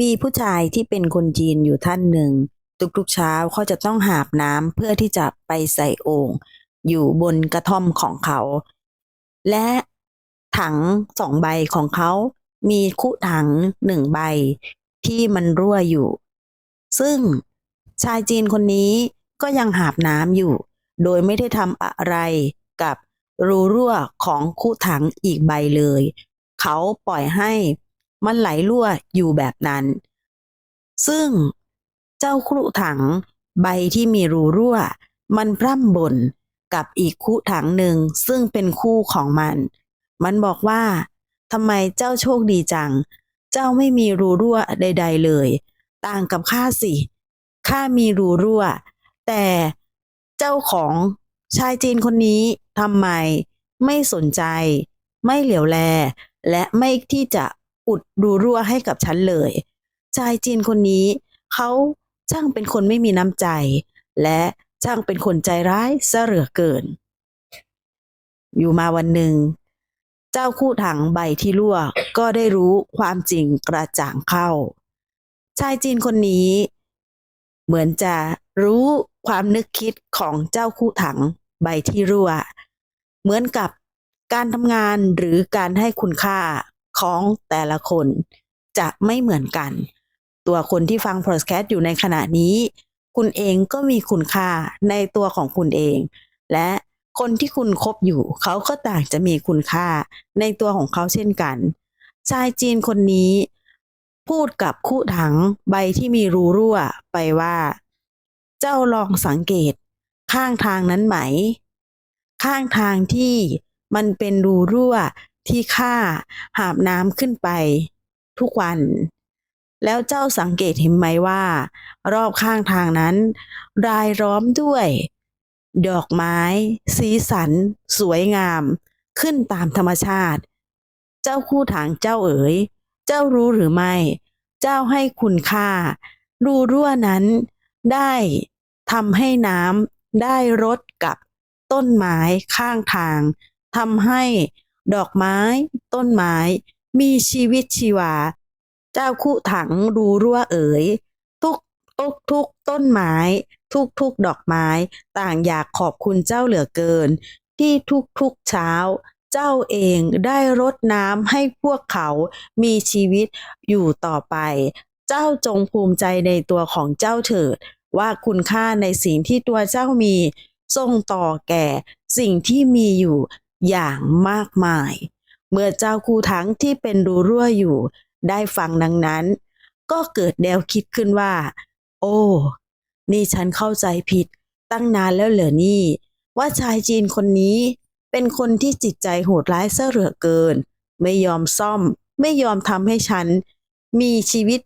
มีผู้ชายที่เป็นคนจีนอยู่ท่านหนึ่ง ทุกๆเช้าเขาจะต้องหาบน้ำเพื่อที่จะไปใส่โอ่งอยู่บนกระท่อมของเขา และถังสองใบของเขา มีคุถังหนึ่งใบที่มันรั่วอยู่ ซึ่งชายจีนคนนี้ก็ยังหาบน้ำอยู่ โดยไม่ได้ทำอะไรกับรูรั่วของคุถังอีกใบเลย เขาปล่อยให้ มันไหลรั่วอยู่แบบนั้น ซึ่งเจ้าครุถังใบที่มีรูรั่ว มันพร่ำบ่นกับอีกคุถังหนึ่งซึ่งเป็นคู่ของมัน มันบอกว่าทำไมเจ้าโชคดีจัง เจ้าไม่มีรูรั่วใด ๆ เลย ต่างกับข้าสิข้ามีรูรั่ว แต่เจ้าของชายจีนคนนี้ทำไมไม่สนใจ ไม่เหลียวแล และไม่ที่จะ อุดรูรั่วให้กับฉันเลยชายจีนคนนี้เขาช่างเป็นคนไม่มีน้ำใจ และช่างเป็นคนใจร้ายเสเหลือเกิน อยู่มาวันหนึ่ง เจ้าคู่ถังใบที่รั่วก็ได้รู้ความจริงกระจ่างเข้า ชายจีนคนนี้ เหมือนจะรู้ความนึกคิดของเจ้าคู่ถังใบที่รั่ว เหมือนกับการทำงานหรือการให้คุณค่า ของแต่ละคนจะไม่เหมือนกัน ตัวคนที่ฟังพอดแคสต์อยู่ในขณะนี้ คุณเองก็มีคุณค่าในตัวของคุณเอง และคนที่คุณคบอยู่ เขาก็ต่างจะมีคุณค่าในตัวของเขาเช่นกันชายจีนคนนี้ พูดกับคู่ถังใบที่มีรูรั่วไปว่า เจ้าลองสังเกต ข้างทางนั้นไหม ข้างทางที่มันเป็นรูรั่ว ที่ข้าหาบน้ำขึ้นไป ทุกวัน แล้วเจ้าสังเกตเห็นไหมว่า รอบข้างทางนั้น รายล้อมด้วย ดอกไม้ สีสัน สวยงาม ขึ้นตามธรรมชาติ เจ้าคู่ถางเจ้าเอ๋ย เจ้ารู้หรือไม่ เจ้าให้คุณค่า รูรั่วนั้นได้ทำให้น้ำได้รดกับต้นไม้ข้างทางทำให้ ดอกไม้ ต้นไม้ มีชีวิตชีวา เจ้าคู่ถังรูรั่วเอ๋ย ทุกทุกทุกต้นไม้ ทุกทุกดอกไม้ ต่างอยากขอบคุณเจ้าเหลือเกิน ที่ทุกทุกเช้า เจ้าเองได้รดน้ำให้พวกเขามีชีวิตอยู่ต่อไป เจ้าจงภูมิใจในตัวของเจ้าเถิด ว่าคุณค่าในสิ่งที่ตัวเจ้ามีส่งต่อแก่สิ่งที่มีอยู่ อย่างมากมาย เมื่อเจ้าคูทั้งที่เป็นรูรั่วอยู่ ได้ฟังดังนั้น ก็เกิดแนวคิดขึ้นว่า โอ้ นี่ฉันเข้าใจผิด ตั้งนานแล้วเหรอนี่ ว่าชายจีนคนนี้เป็นคนที่จิตใจโหดร้ายเสเหลือเกิน ไม่ยอมซ่อม ไม่ยอมทำให้ฉัน มีชีวิต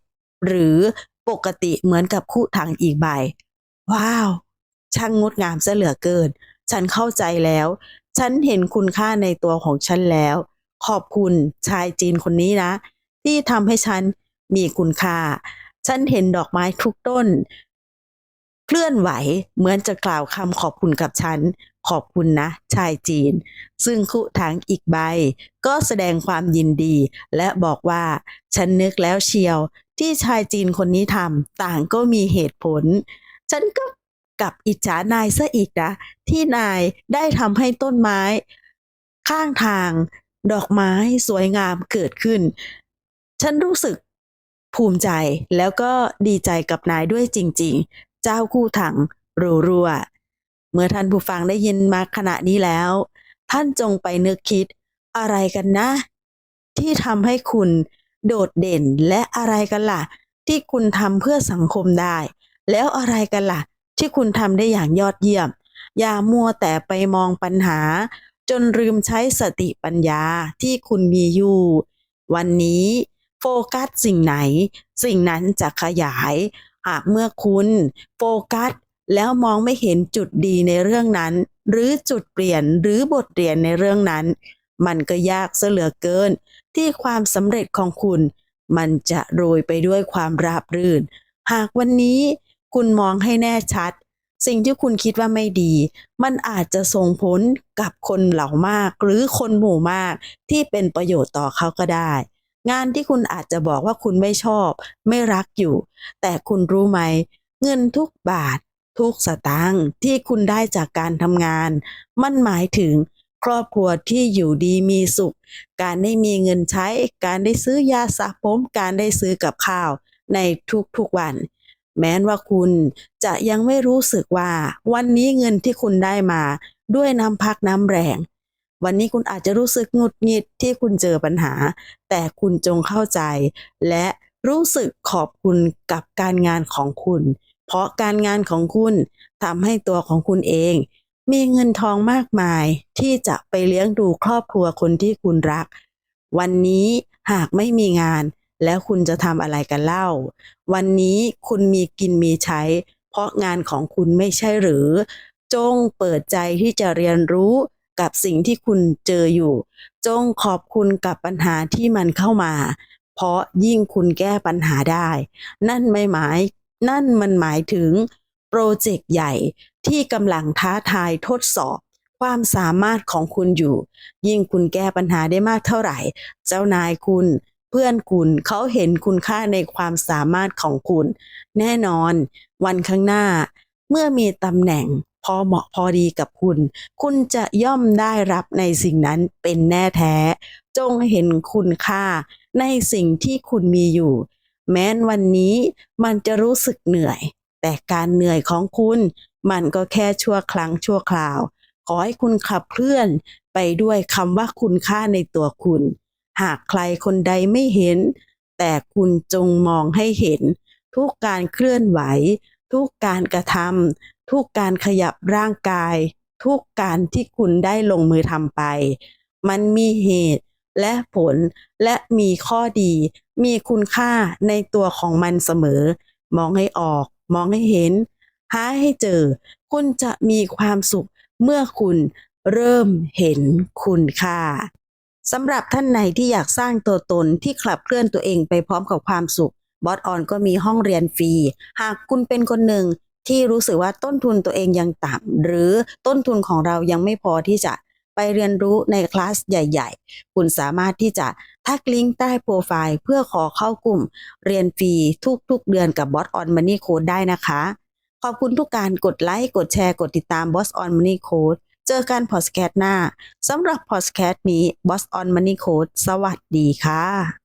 หรือปกติเหมือนกับคู่ถังอีกใบ ว้าว ช่างงดงามเสเหลือเกิน ฉันเข้าใจแล้ว ฉันเห็นคุณค่าในตัวของฉันแล้ว ขอบคุณชายจีนคนนี้นะ ที่ทำให้ฉันมีคุณค่า ฉันเห็นดอกไม้ทุกต้น เคลื่อนไหวเหมือนจะกล่าวคำขอบคุณกับฉัน ขอบคุณนะ ชายจีน ซึ่งคุถังอีกใบ ก็แสดงความยินดี และบอกว่า ฉันนึกแล้วเชียว ที่ชายจีนคนนี้ทำต่างก็มีเหตุผล ฉันก็ กับอิจฉานายซะอีกนะที่นายได้ทำให้ต้นไม้ ข้างทางดอกไม้สวยงามเกิดขึ้น ฉันรู้สึกภูมิใจแล้วก็ดีใจกับนายด้วยจริง ๆ เจ้าคู่ถังรัวรัวๆเมื่อท่านผู้ฟังได้ยินมาขณะนี้แล้ว ท่านจงไปนึกคิดอะไรกันนะ ที่ทำให้คุณโดดเด่นและอะไรกันล่ะ ที่คุณทำเพื่อสังคมได้ แล้วอะไรกันล่ะ ที่คุณทำได้อย่างยอดเยี่ยม อย่ามัวแต่ไปมองปัญหา จนลืมใช้สติปัญญาที่คุณมีอยู่ วันนี้โฟกัสสิ่งไหน สิ่งนั้นจะขยาย หากเมื่อคุณโฟกัสแล้วมองไม่เห็นจุดดีในเรื่องนั้น หรือจุดเปลี่ยนหรือบทเรียนในเรื่องนั้น มันก็ยากเสเหลือเกิน ที่ความสำเร็จของคุณ มันจะโรยไปด้วยความราบรื่น หากวันนี้ คุณมองให้แน่ชัด สิ่งที่คุณคิดว่าไม่ดี มันอาจจะส่งผลกับคนเหล่ามาก หรือคนหมู่มากที่เป็นประโยชน์ต่อเขาก็ได้ งานที่คุณอาจจะบอกว่าคุณไม่ชอบ ไม่รักอยู่ แต่คุณรู้ไหม เงินทุกบาท ทุกสตางค์ที่คุณได้จากการทำงาน มันหมายถึงครอบครัวที่อยู่ดีมีสุข การได้มีเงินใช้ การได้ซื้อยาสระผม การได้ซื้อกับข้าวในทุกๆวัน แม้นว่าคุณจะยังไม่รู้สึกว่าวันนี้เงินที่คุณได้มาด้วยน้ำพักน้ำแรง วันนี้คุณอาจจะรู้สึกงุดหงิดที่คุณเจอปัญหา แต่คุณจงเข้าใจ และรู้สึกขอบคุณกับการงานของคุณ เพราะการงานของคุณทำให้ตัวของคุณเอง มีเงินทองมากมายที่จะไปเลี้ยงดูครอบครัวคนที่คุณรัก วันนี้หากไม่มีงาน แล้วคุณจะทำอะไรกันเล่า วันนี้คุณมีกินมีใช้ เพราะงานของคุณไม่ใช่หรือ จงเปิดใจที่จะเรียนรู้กับสิ่งที่คุณเจออยู่ จงขอบคุณกับปัญหาที่มันเข้ามา เพราะยิ่งคุณแก้ปัญหาได้ นั่นไม่หมาย นั่นมันหมายถึงโปรเจกต์ใหญ่ที่กำลังท้าทายทดสอบความสามารถของคุณอยู่ ยิ่งคุณแก้ปัญหาได้มากเท่าไหร่ เจ้านายคุณ เพื่อนคุณเขาเห็นคุณค่าในความสามารถของคุณ แน่นอน วันข้างหน้า เมื่อมีตำแหน่งพอเหมาะพอดีกับคุณ คุณจะย่อมได้รับในสิ่งนั้นเป็นแน่แท้ จงเห็นคุณค่าในสิ่งที่คุณมีอยู่ แม้นวันนี้มันจะรู้สึกเหนื่อย แต่การเหนื่อยของคุณ มันก็แค่ชั่วครั้งชั่วคราว ขอให้คุณขับเคลื่อนไปด้วยคำว่าคุณค่าในตัวคุณ หากใครคนใดไม่เห็น แต่คุณจงมองให้เห็น ทุกการเคลื่อนไหว ทุกการกระทำทุกการขยับร่างกาย ทุกการที่คุณได้ลงมือทำไป มันมีเหตุและผลและมีข้อดี มีคุณค่าในตัวของมันเสมอ มองให้ออก มองให้เห็น หาให้เจอ คุณจะมีความสุขเมื่อคุณเริ่มเห็นคุณค่า สำหรับท่านไหนที่อยากสร้างตัวตนที่ขับเคลื่อนตัวเองไปพร้อมกับความสุขบอสออนก็มีห้องเรียนฟรี หากคุณเป็นคนหนึ่งที่รู้สึกว่าต้นทุนตัวเองยังต่ำหรือต้นทุนของเรายังไม่พอที่จะไปเรียนรู้ในคลาสใหญ่ ๆ คุณสามารถที่จะทักลิงก์ใต้โปรไฟล์เพื่อขอเข้ากลุ่ม เรียนฟรีทุกๆ เดือนกับบอสออนมันนี่โค้ดได้นะคะ ขอบคุณทุกการกดไลค์ กดแชร์ กดติดตาม Boss on Money Code เจอกันพอดแคสต์หน้าสำหรับพอดแคสต์นี้ Boss on Money Code สวัสดีค่ะ